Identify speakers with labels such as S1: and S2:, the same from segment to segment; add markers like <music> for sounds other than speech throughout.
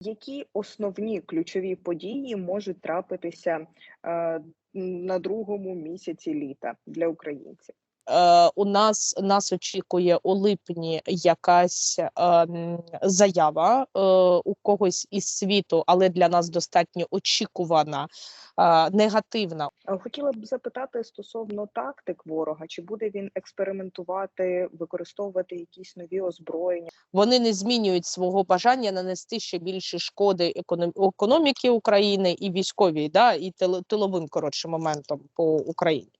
S1: Які основні ключові події можуть трапитися е, на другому місяці літа для українців?
S2: Е, у нас нас очікує у липні якась е, заява е, у когось із світу, але для нас достатньо очікувана, е, негативна.
S1: Хотіла б запитати стосовно тактик ворога, чи буде він експериментувати, використовувати якісь нові озброєння?
S2: Вони не змінюють свого бажання нанести ще більше шкоди економ- економіки України і військовій, да, і тил- тиловим коротше моментом по Україні.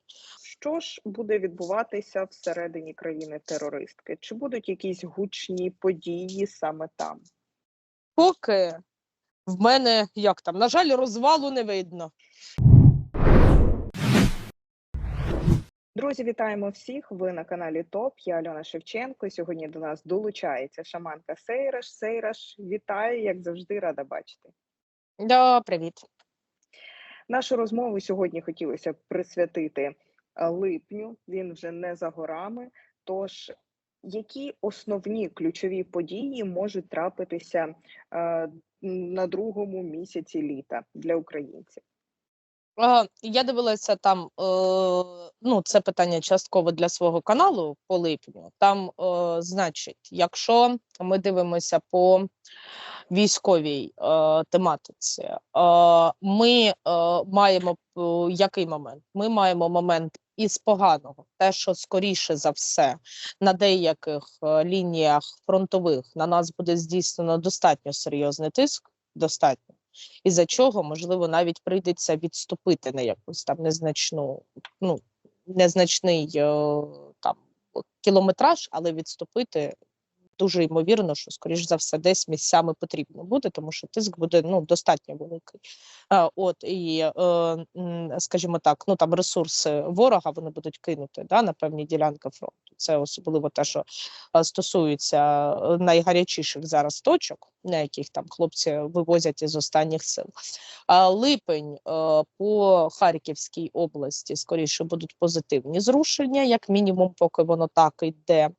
S1: Що ж буде відбуватися всередині країни терористки? Чи будуть якісь гучні події саме там?
S2: Поки в мене як там, на жаль, розвалу не видно.
S1: Друзі, вітаємо всіх! Ви на каналі ТОП. Я Альона Шевченко. Сьогодні до нас долучається шаманка Сейраш. Сейраш, вітаю, як завжди, рада бачити.
S2: Да, привіт.
S1: Нашу розмову сьогодні хотілося б присвятити липню. Він вже не за горами. Тож, які основні ключові події можуть трапитися е, на другому місяці літа для українців?
S2: Я дивилася там, е, ну, це питання частково для свого каналу по липню. Там, е, значить, якщо ми дивимося по військовій тематиці, ми маємо який момент? Ми маємо момент із поганого, те, що скоріше за все на деяких е, лініях фронтових на нас буде здійснено достатньо серйозний тиск, достатньо і за чого можливо навіть прийдеться відступити на якусь там незначну, ну незначний е, там кілометраж, але відступити дуже ймовірно, що скоріш за все десь місцями потрібно буде, тому що тиск буде ну достатньо великий. От і е, скажімо так, ну там ресурси ворога вони будуть кинути да, на певні ділянки фронту. Це особливо те, що е, стосується е, найгарячіших зараз точок, на яких там хлопці вивозять із останніх сил. Липень е, по Харківській області скоріше будуть позитивні зрушення, як мінімум, поки воно так йде.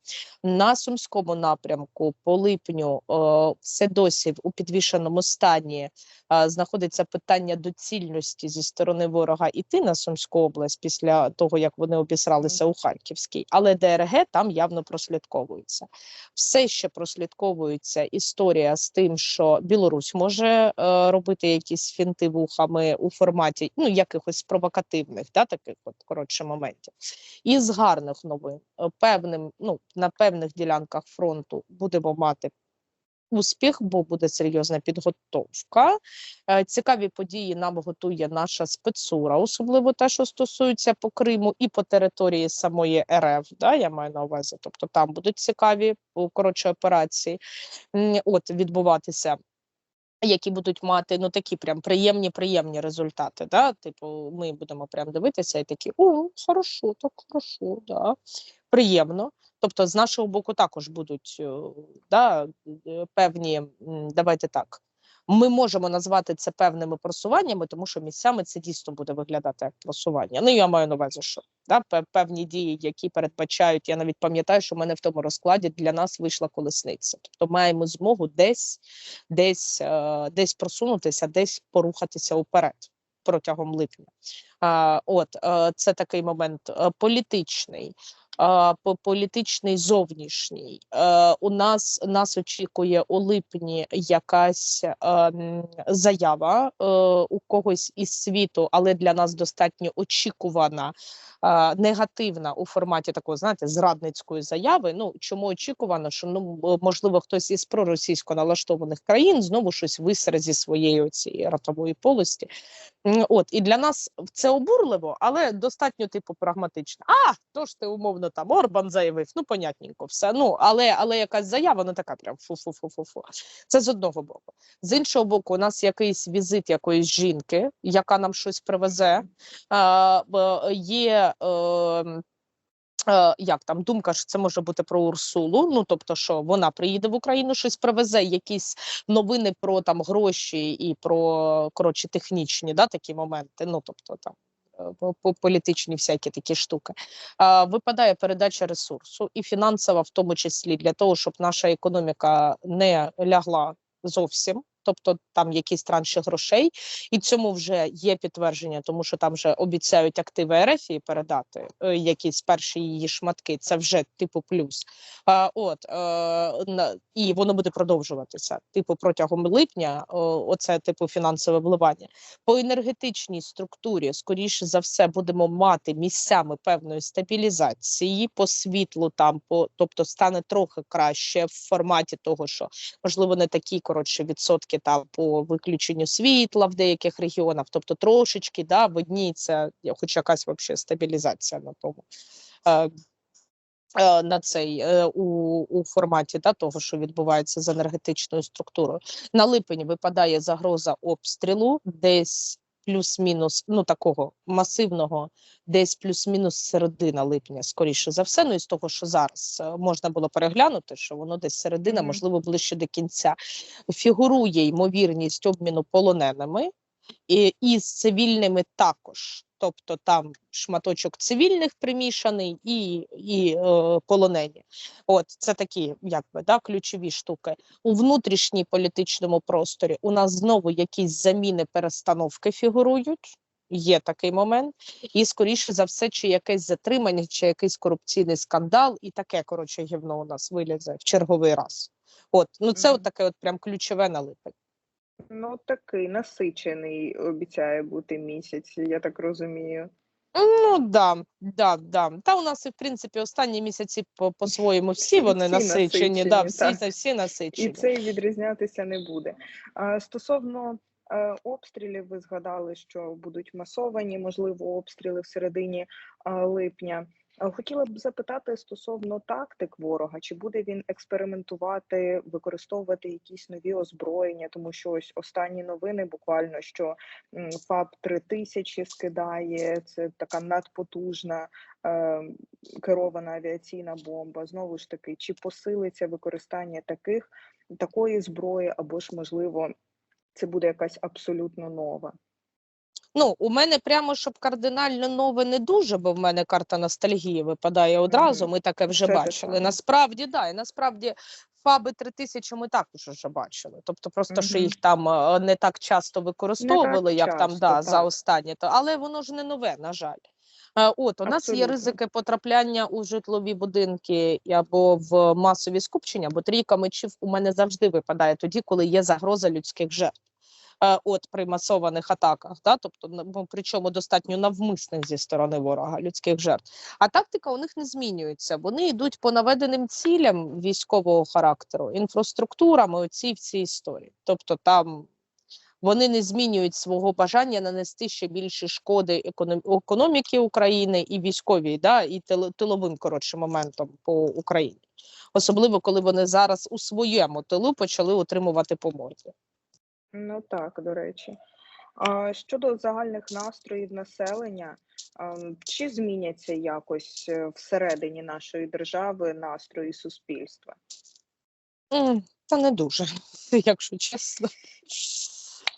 S2: На сумському напрямку по липню е, все досі у підвішеному стані е, знаходиться питання доцільності зі сторони ворога іти на Сумську область після того, як вони обісралися у Харківській, але ДРГ там явно прослідковується. Все ще прослідковується історія з тим, що Білорусь може е, робити якісь фінти вухами у форматі ну якихось провокативних, да, таких от коротше моментів. І з гарних новин е, певним, ну на певних ділянках фронту будемо мати. Успіх, бо буде серйозна підготовка. Е, Цікаві події нам готує наша спецура, особливо те, що стосується по Криму і по території самої РФ. Да, я маю на увазі. Тобто там будуть цікаві коротше операції. От відбуватися. Які будуть мати ну такі прям приємні, приємні результати. Да? Типу, ми будемо прям дивитися і такі: о, хорошо, так хорошо, да. приємно. Тобто, з нашого боку також будуть е, да, е, певні, давайте так. Ми можемо назвати це певними просуваннями, тому що місцями це дійсно буде виглядати як просування. Ну я маю на увазі, що да, певні дії, які передбачають. Я навіть пам'ятаю, що в мене в тому розкладі для нас вийшла колесниця. Тобто маємо змогу десь, десь, е, десь просунутися, десь порухатися уперед протягом липня. А, от е, це такий момент е, політичний. Політичний зовнішній. Е, у нас нас очікує у липні якась заява е, у когось із світу, але для нас достатньо очікувана, негативна у форматі такої, знаєте, зрадницької заяви. Ну чому очікувано, що ну можливо хтось із проросійсько налаштованих країн знову щось висере зі своєї цієї ротової полості. От і для нас це обурливо, але достатньо типу прагматично. А то ж ти умовно там Орбан заявив. Ну понятненько, все. Ну але але якась заява не така прям фу-фу-фу-фу-фу. Це з одного боку. З іншого боку, у нас якийсь візит якоїсь жінки, яка нам щось привезе. Є. Е, Е, як там думка, що це може бути про Урсулу? Ну тобто, що вона приїде в Україну, щось привезе, якісь новини про там гроші і про коротше технічні да, такі моменти. Ну тобто там е, по- по- політичні всякі такі штуки. Випадає передача ресурсу і фінансова, в тому числі для того, щоб наша економіка не лягла зовсім. Тобто там якісь транші грошей, і цьому вже є підтвердження, тому що там вже обіцяють активи РФ передати е, якісь перші її шматки. Це вже типу плюс. А, от е, на, і воно буде продовжуватися. Типу, протягом липня, оце типу фінансове вливання. По енергетичній структурі, скоріше за все, будемо мати місцями певної стабілізації по світлу, там по тобто стане трохи краще в форматі того, що можливо не такі коротше відсотки там по виключенню світла в деяких регіонах, тобто трошечки да, це хоч якась вообще стабілізація на тому. Е, е, на цей е, у, у форматі да, того, що відбувається з енергетичною структурою. На липень випадає загроза обстрілу, десь плюс-мінус, ну такого масивного, десь плюс-мінус середина липня, скоріше за все. Ну і з того, що зараз е, можна було переглянути, що воно десь середина,
S1: Мгм.
S2: можливо, ближче до кінця. Фігурує ймовірність обміну полоненими і, і з цивільними також. Тобто там шматочок цивільних примішаний і, і е, полонені. От це такі, якби да, ключові штуки. У внутрішній політичному просторі у нас знову якісь заміни, перестановки фігурують. Є такий момент, і скоріше за все, чи якесь затримання, чи якийсь корупційний скандал, і таке коротше гівно у нас вилізе в черговий раз. От ну це
S1: Мгм.
S2: от таке, от прям ключове на липень.
S1: Ну, такий насичений обіцяє бути місяць, я так розумію.
S2: Ну да, да, да. Та у нас і в принципі останні місяці по- по-своєму всі вони
S1: Всі
S2: насичені, да,
S1: насичені,
S2: всі,
S1: так.
S2: всі
S1: І
S2: насичені.
S1: цей відрізнятися не буде. А, стосовно е, обстрілів, ви згадали, що будуть масовані, можливо, обстріли в середині а, липня. А, Хотіла б запитати стосовно тактик ворога, чи буде він експериментувати, використовувати якісь нові озброєння, тому що ось останні новини буквально що ФАБ 3000 скидає, це така надпотужна е, керована авіаційна бомба. Знову ж таки, чи посилиться використання таких такої зброї, або ж можливо, це буде якась абсолютно нова.
S2: Ну, у мене прямо щоб кардинально нове не дуже, бо в мене карта ностальгії випадає одразу. Ми таке вже
S1: Це
S2: бачили.
S1: саме.
S2: Насправді, да, і насправді фаби 3000 ми також вже бачили. Тобто, просто що їх там е, не так часто використовували, як там
S1: часто,
S2: да, за
S1: так.
S2: останнє, то але воно ж не нове, на жаль. Е, От у нас є ризики потрапляння у житлові будинки або в масові скупчення, бо трійка мечів у мене завжди випадає тоді, коли є загроза людських жертв. Е, От при масованих атаках, да, тобто причому достатньо навмисних зі сторони ворога людських жертв. А тактика у них не змінюється. Вони йдуть по наведеним цілям військового характеру, інфраструктурами оці всі історії. Тобто там вони не змінюють свого бажання нанести ще більше шкоди економ- економіки України і військовій, да, і тил- тиловим коротше моментом по Україні, особливо коли вони зараз у своєму тилу почали отримувати по морді.
S1: Ну так, до речі. А щодо загальних настроїв населення, чи зміняться якось е, всередині нашої держави настрої суспільства?
S2: Та не дуже, <laughs> якщо чесно.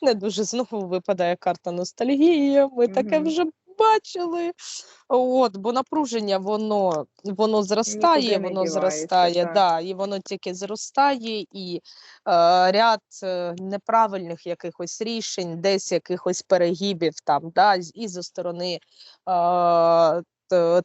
S2: Не дуже знову випадає карта ностальгії. Ми таке вже бачили. От, бо напруження воно воно зростає, воно
S1: дівається,
S2: зростає,
S1: так.
S2: да, і воно тільки зростає, і е, ряд е, неправильних якихось рішень, десь якихось перегибів там, да, і зі сторони е,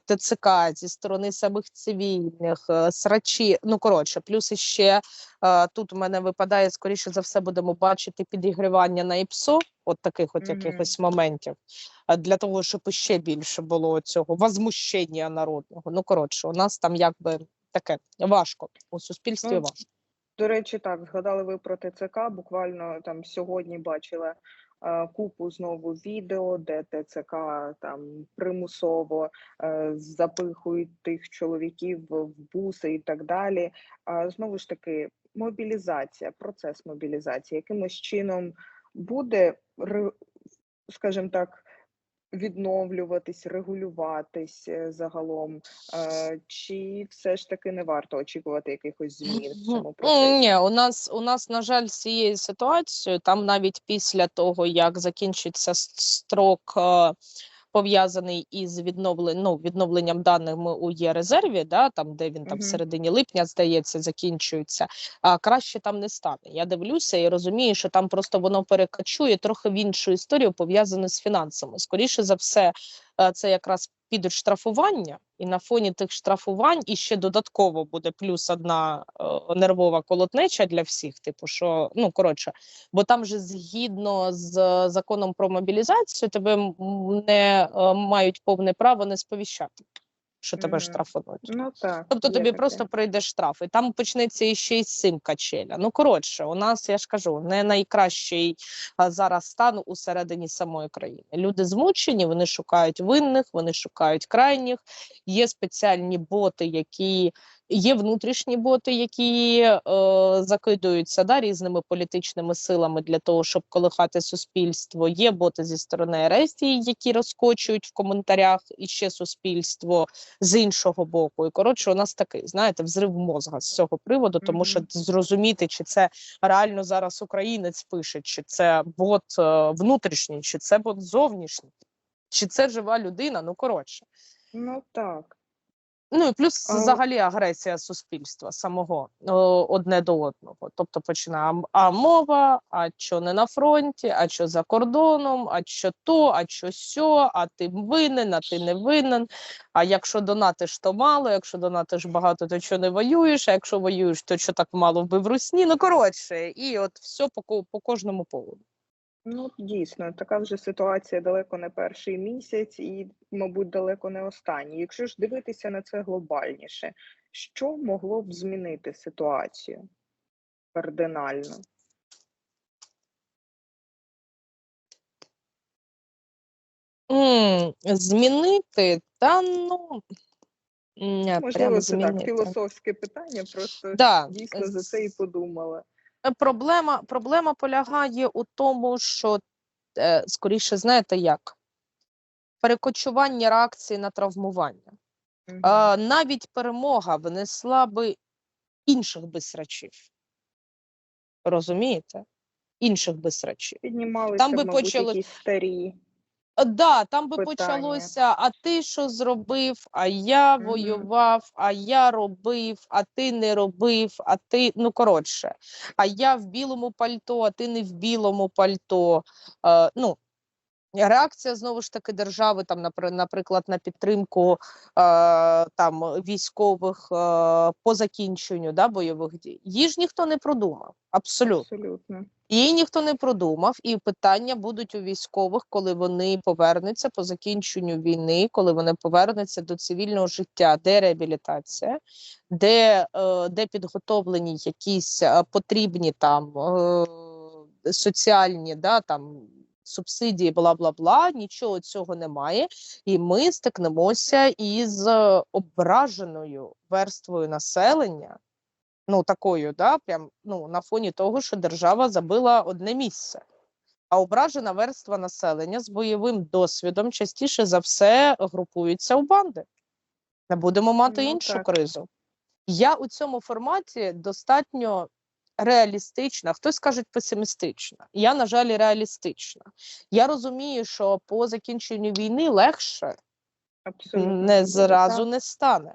S2: ТЦК, зі сторони самих цивільних, е, срачі. Ну коротше, плюс іще е, тут у мене випадає, скоріше за все, будемо бачити підігрівання на ІПСО, от таких от
S1: Мгм.
S2: якихось моментів, е, для того, щоб ще більше було цього возмущення народного. Ну коротше, у нас там якби таке важко у суспільстві
S1: Ну,
S2: важко.
S1: До речі, так, згадали ви про ТЦК. Буквально там сьогодні бачила е, купу знову відео, де ТЦК там примусово е, запихують тих чоловіків в буси і так далі. Знову ж таки, мобілізація, процес мобілізації якимось чином буде, скажімо так, відновлюватись, регулюватись е, загалом, е, чи все ж таки не варто очікувати якихось змін в цьому процесі?
S2: Ні, у нас у нас, на жаль, з цією ситуацією, там навіть після того, як закінчиться строк е, пов'язаний із відновлен, ну, відновленням даними у є резерві, да, там, де він там в середині липня, здається, закінчується, а краще там не стане. Я дивлюся і розумію, що там просто воно перекачує трохи в іншу історію, пов'язану з фінансами. Скоріше за все, е, це якраз підуть штрафування, і на фоні тих штрафувань і ще додатково буде плюс одна е, нервова колотнеча для всіх. Типу, що ну коротше, бо там же згідно з законом про мобілізацію тебе не е, мають повне право не сповіщати, що тебе
S1: Мгм.
S2: штрафують.
S1: Ну так.
S2: Тобто тобі
S1: таке.
S2: просто прийде штраф, і там почнеться іще й з цим качеля. Ну коротше, у нас я ж кажу, не найкращий зараз стан усередині самої країни. Люди змучені, вони шукають винних, вони шукають крайніх. Є спеціальні боти, які є внутрішні боти, які е, закидуються да, різними політичними силами для того, щоб колихати суспільство. Є боти зі сторони Ерестії, які розкочують в коментарях іще суспільство з іншого боку. І коротше, у нас такий, знаєте, взрив мозга з цього приводу, тому що зрозуміти, чи це реально зараз українець пише, чи це бот е, внутрішній, чи це бот зовнішній, чи це жива людина. Ну коротше.
S1: Ну так.
S2: Ну і плюс взагалі агресія суспільства самого одне до одного. Тобто починає а мова, а що не на фронті, а що за кордоном, а що то, а що сьо, а ти винен, а ти не винен. А якщо донатиш, то мало, якщо донатиш багато, то що не воюєш, а якщо воюєш, то що так мало вбив русні. Ну коротше, і от все по, по кожному поводу.
S1: Ну, дійсно, така вже ситуація далеко не перший місяць і, мабуть, далеко не останній. Якщо ж дивитися на це глобальніше, що могло б змінити ситуацію кардинально?
S2: М, змінити, та ну
S1: Можливо,
S2: прямо
S1: це так,
S2: змінити.
S1: філософське питання, просто
S2: Да,
S1: дійсно за це і подумала.
S2: Е, Проблема, проблема полягає у тому, що е, скоріше, знаєте як? Перекочування реакції на травмування. Угу. Навіть перемога внесла би інших бисрачів. Розумієте? Інших бисрачів.
S1: Піднімалися,
S2: Там би
S1: мабуть,
S2: почали-
S1: якісь старі.
S2: Е, Да, там би
S1: Питання.
S2: почалося, а ти що зробив, а я
S1: Мгм.
S2: воював, а я робив, а ти не робив, а ти, ну коротше, а я в білому пальто, а ти не в білому пальто. Е, ну, реакція знову ж таки держави, там, напри- наприклад, на підтримку е, там, військових е, по закінченню да, бойових дій. Її ж ніхто не продумав. Абсолютно.
S1: Абсолютно.
S2: Її ніхто не продумав, і питання будуть у військових, коли вони повернуться по закінченню війни, коли вони повернуться до цивільного життя, де реабілітація, де, е, де підготовлені якісь е, потрібні там е, соціальні да, там, субсидії, бла бла бла. Нічого цього немає. І ми стикнемося із е, ображеною верствою населення ну такою, да, прям ну на фоні того, що держава забила одне місце. А ображена верства населення з бойовим досвідом частіше за все групуються у банди. Не будемо мати
S1: Ну,
S2: іншу
S1: так.
S2: кризу. Я у цьому форматі достатньо реалістична, хтось каже песимістична. Я, на жаль, реалістична. Я розумію, що по закінченню війни легше
S1: Абсолютно.
S2: не зразу не стане.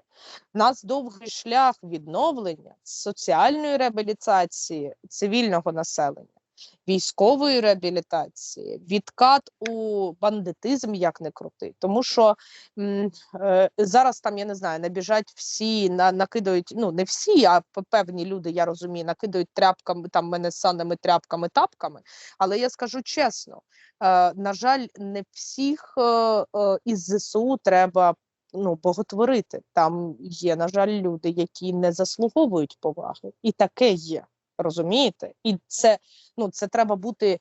S2: У нас довгий шлях відновлення соціальної реабілітації цивільного населення, військової реабілітації, відкат у бандитизм, як не крути. Тому що м, е, зараз там, я не знаю, набіжать всі, на, накидають, ну не всі, а певні люди, я розумію, накидають тряпками, там мене саними тряпками, тапками. Але я скажу чесно, е, на жаль, не всіх е, е, із ЗСУ треба ну, боготворити. Там є, на жаль, люди, які не заслуговують поваги, і таке є. Розумієте? І це, ну, це треба бути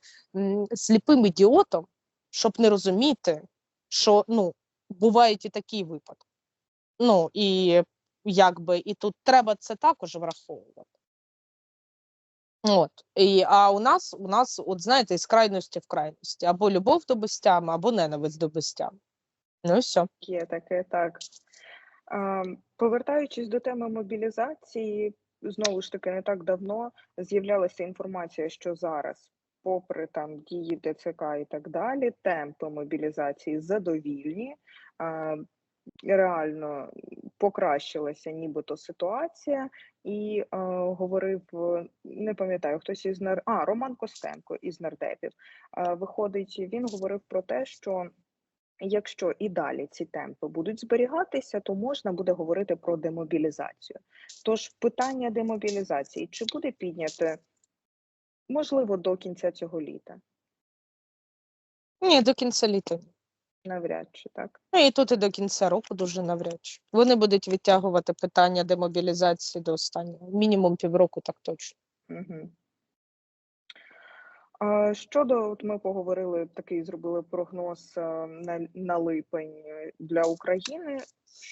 S2: сліпим ідіотом, щоб не розуміти, що ну, бувають і такі випадки. Ну і якби і тут треба це також враховувати. От і а у нас у нас, от знаєте, з крайності в крайності або любов до безтями, або ненависть до безтями. Ну все.
S1: Є таке, так. Повертаючись до теми мобілізації, знову ж таки, не так давно з'являлася інформація, що зараз попри там дії ТЦК і так далі, темпи мобілізації задовільні. Реально покращилася нібито ситуація, і е, говорив, не пам'ятаю, хтось із нар... а, Роман Костенко із нардепів. Е, виходить, він говорив про те, що якщо і далі ці темпи будуть зберігатися, то можна буде говорити про демобілізацію. Тож питання демобілізації чи буде підняте можливо до кінця цього літа?
S2: Ні, до кінця літа.
S1: Навряд чи так.
S2: Ну і тут і до кінця року дуже навряд чи. Вони будуть відтягувати питання демобілізації до останнього. Мінімум півроку, так точно.
S1: Угу. Щодо, от ми поговорили, такий зробили прогноз на, на липень е, для України.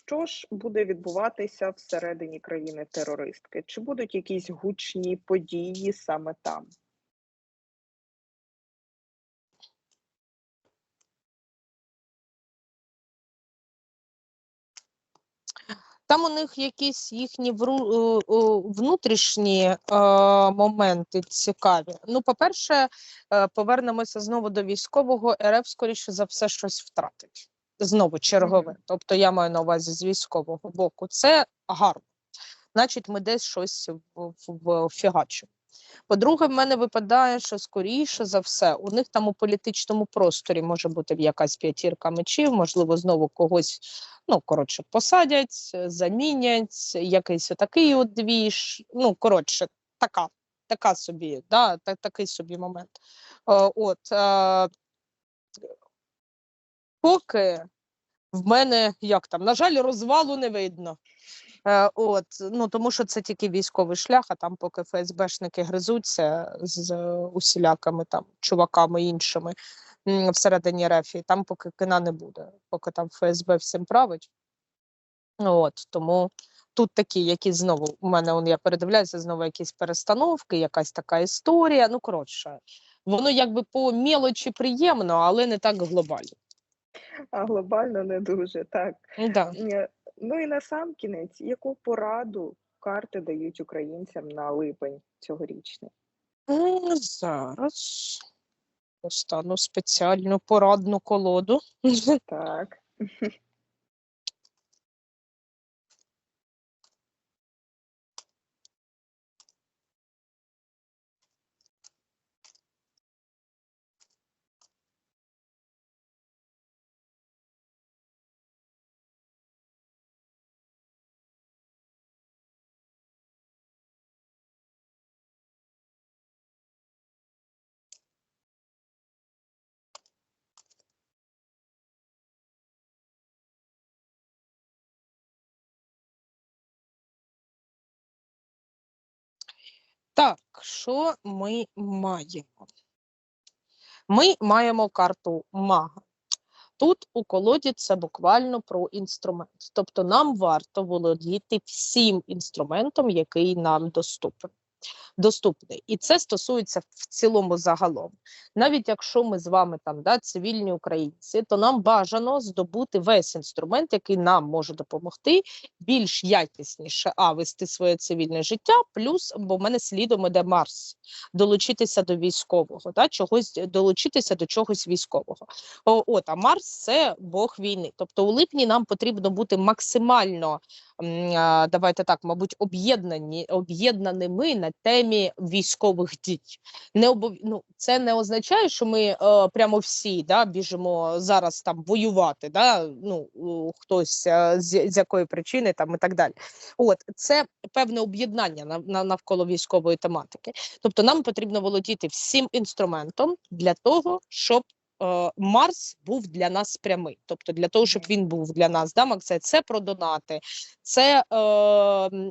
S1: Що ж буде відбуватися всередині країни терористки? Чи будуть якісь гучні події саме там?
S2: Там у них якісь їхні вру- е, внутрішні е, моменти цікаві. Ну, по-перше, е, повернемося знову до військового. РФ, скоріше за все, щось втратить. Знову чергове. Тобто я маю на увазі з військового боку. Це гарно. Значить, ми десь щось в, в, в фігачимо. По-друге, в мене випадає, що скоріше за все, у них там у політичному просторі може бути якась п'ятірка мечів, можливо, знову когось, ну, коротше, посадять, замінять, якийсь такий от двіж. Ну, коротше, така, така собі, да, та, такий собі момент. Е, от, е, поки в мене як там, на жаль, розвалу не видно. Е, от, ну тому що це тільки військовий шлях, а там поки ФСБшники гризуться з усілякими там чуваками іншими всередині рефі, там поки кина не буде, поки там ФСБ всім править. От тому тут такі, які знову у мене он я передивляюся, знову якісь перестановки, якась така історія. Ну коротше, воно якби по мілочі приємно, але не так глобально.
S1: А глобально не дуже так.
S2: Да.
S1: Е, Ну і на сам кінець, яку пораду карти дають українцям на липень цьогорічний?
S2: М, Зараз достану спеціальну порадну колоду.
S1: Так. <laughs>
S2: Так, що ми маємо? Ми маємо карту мага. Тут у колоді це буквально про інструмент. Тобто нам варто володіти всім інструментом, який нам доступен. Доступний. І це стосується в цілому загалом. Навіть якщо ми з вами там да, цивільні українці, то нам бажано здобути весь інструмент, який нам може допомогти більш якісніше а вести своє цивільне життя, плюс, бо в мене слідом іде Марс, долучитися до військового, да, чогось долучитися до чогось військового. О, от, а Марс це Бог війни. Тобто у липні нам потрібно бути максимально давайте так, мабуть, об'єднані об'єднаними на темі військових дій. Не обов... ну, це не означає, що ми е, прямо всі да, біжимо зараз там воювати. Да? Ну, хтось е, з, з якої причини там і так далі. От це певне об'єднання на, на, навколо військової тематики. Тобто нам потрібно володіти всім інструментом для того, щоб Марс був для нас прямий. Тобто для того, щоб він був для нас, да, Максе, це про донати, це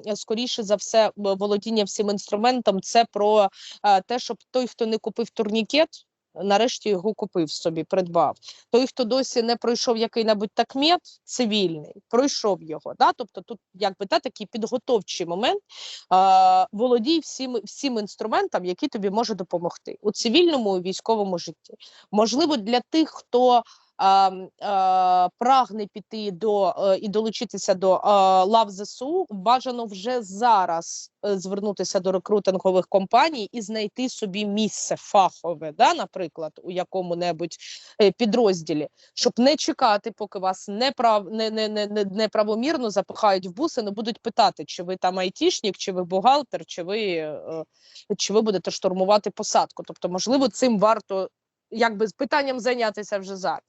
S2: е, скоріше за все володіння всім інструментом, це про е, те, щоб той, хто не купив турнікет, нарешті його купив собі, придбав. Той, хто досі не пройшов який-небудь такмет цивільний, пройшов його. Да? Тобто тут якби да, такий підготовчий момент. Е, володій всім, всім інструментом, який тобі може допомогти у цивільному і військовому житті. Можливо, для тих, хто а, а, прагне піти до е, і долучитися до е, лав ЗСУ, бажано вже зараз е, звернутися до рекрутингових компаній і знайти собі місце фахове, да, наприклад, у якому-небудь е, підрозділі, щоб не чекати, поки вас неправ, не, не, не, не, неправомірно запихають в буси, не будуть питати, чи ви там айтішник, чи ви бухгалтер, чи ви, е, чи ви будете штурмувати посадку. Тобто, можливо, цим варто якби з питанням зайнятися вже зараз.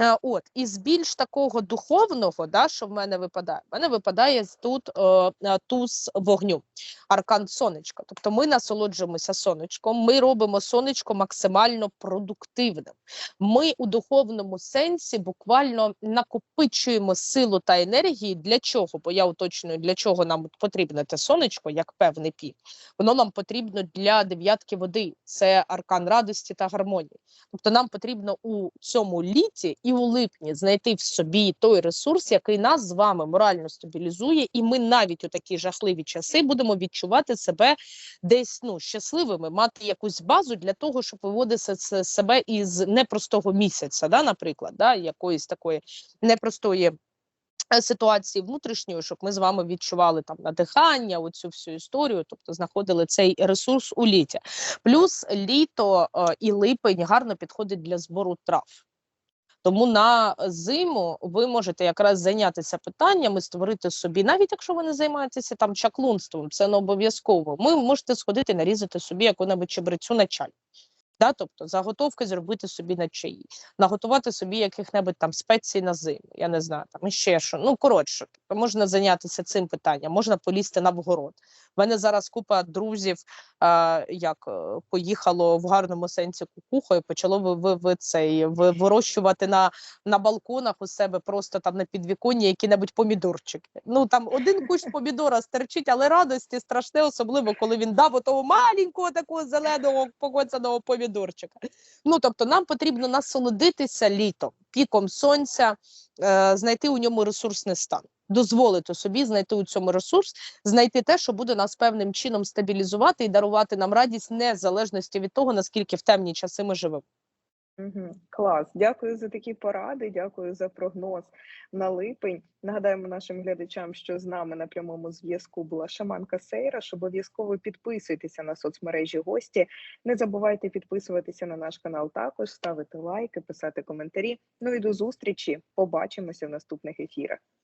S2: Е, От із більш такого духовного, да, що в мене випадає, в мене випадає з- тут е, е, туз вогню, аркан сонечка. Тобто ми насолоджуємося сонечком, ми робимо сонечко максимально продуктивним. Ми у духовному сенсі буквально накопичуємо силу та енергії. Для чого? Бо я уточнюю, для чого нам потрібне те сонечко, як певний пік. Воно нам потрібно для дев'ятки води. Це аркан радості та гармонії. Тобто нам потрібно у цьому літі і у липні знайти в собі той ресурс, який нас з вами морально стабілізує, і ми навіть у такі жахливі часи будемо відчувати себе десь ну щасливими, мати якусь базу для того, щоб виводити се- себе із непростого місяця, да, наприклад, да, якоїсь такої непростої. е, Ситуації внутрішньої, щоб ми з вами відчували там надихання, оцю всю історію, тобто знаходили цей ресурс у літі. Плюс літо е, і липень гарно підходить для збору трав. Тому на зиму ви можете якраз зайнятися питаннями, створити собі, навіть якщо ви не займаєтеся там чаклунством, це не обов'язково. Ви можете сходити нарізати собі яку-небудь чебрецю на чай. Да, тобто заготовки зробити собі на чаї, наготувати собі яких-небудь там спецій на зиму, я не знаю, там іще що. Ну коротше, можна зайнятися цим питанням, можна полізти на вгород. У мене зараз купа друзів, е, як е, поїхало в гарному сенсі кукухою, почало ви, ви, цей ви, вирощувати на, на балконах у себе просто там на підвіконні які-небудь помідорчики. Ну там один кущ помідора стерчить, але радості страшне, особливо коли він дав отого маленького такого зеленого покоцаного помідорчика. Ну тобто, нам потрібно насолодитися літом, піком сонця, е, знайти у ньому ресурсний стан. Дозволити собі знайти у цьому ресурс, знайти те, що буде нас певним чином стабілізувати і дарувати нам радість незалежності від того, наскільки в темні часи ми живемо.
S1: Клас. Дякую за такі поради, дякую за прогноз на липень. Нагадаємо нашим глядачам, що з нами на прямому зв'язку була шаманка Сейраш. Обов'язково підписуйтеся на соцмережі гості. Не забувайте підписуватися на наш канал також, ставити лайки, писати коментарі. Ну і до зустрічі. Побачимося в наступних ефірах.